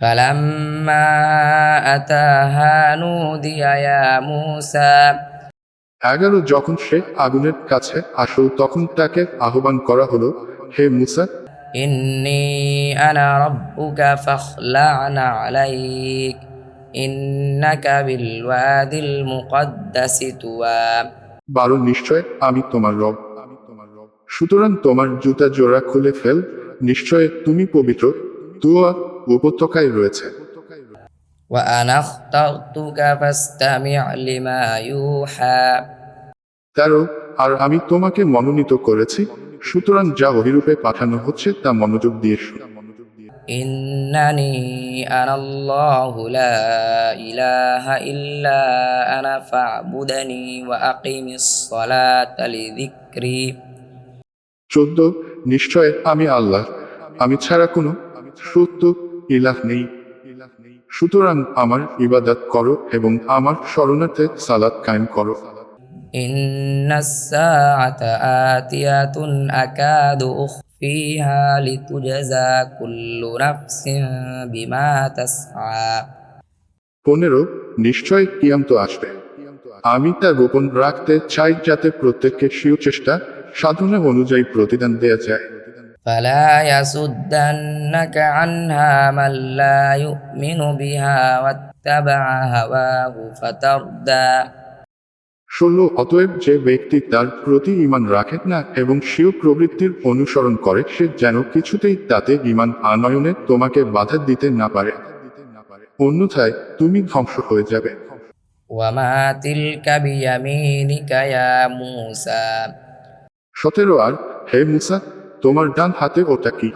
فلما أتاها نودي يا موسى এগারো যখন সে আগুনের কাছে আসলো তখন তাকে আহ্বান করা হলো হে মুসা إني أنا ربك فاخلعن عليك إنك بالواد المقدس طوى বারো নিশ্চয় আমি তোমার রব সুতরাং তোমার জুতা জোড়া খুলে ফেল নিশ্চয় তুমি পবিত্র তুয়া উপত্যকায় রয়েছে وأنا اخترتك فاستمع لما يوحى তেরো আর আমি তোমাকে মনোনীত করেছি সুতরাং যা অভিরূপে পাঠানো হচ্ছে তা মনোযোগ দিয়ে শুনো إنني أنا الله لا إله إلا أنا فاعبدني وأقم الصلاة لذكري চোদ্দ নিশ্চয় আমি আল্লাহ আমি ছাড়া কোনো সত্য ইলাহ নেই সুতরাং আমার ইবাদত করো এবং আমার শরণার্থে সালাত কায়েম করো إن الساعة آتية أكاد أخفيها لتجزى كل نفس بما تسعى পনেরো নিশ্চয় কিয়ামত আসবে আমি তা গোপন রাখতে চাই যাতে প্রত্যেককে স্বীয় চেষ্টা সাধনা অনুযায়ী প্রতিদান দেয়া যায় فلا يصدنك عنها من لا يؤمن بها واتبع هواه فتردى ষোলো অতএব যে ব্যক্তি তার প্রতি ইমান রাখে না এবং স্বীয় প্রবৃত্তির অনুসরণ করে সে যেন কিছুতেই তাতে ইমান আনয়নে তোমাকে বাধা দিতে না পারে অন্যথায় তুমি ধ্বংস হয়ে যাবে وما تلك بيمينك يا موسى সতেরো আর হে মুসা তোমার ডান হাতে ওটা কি?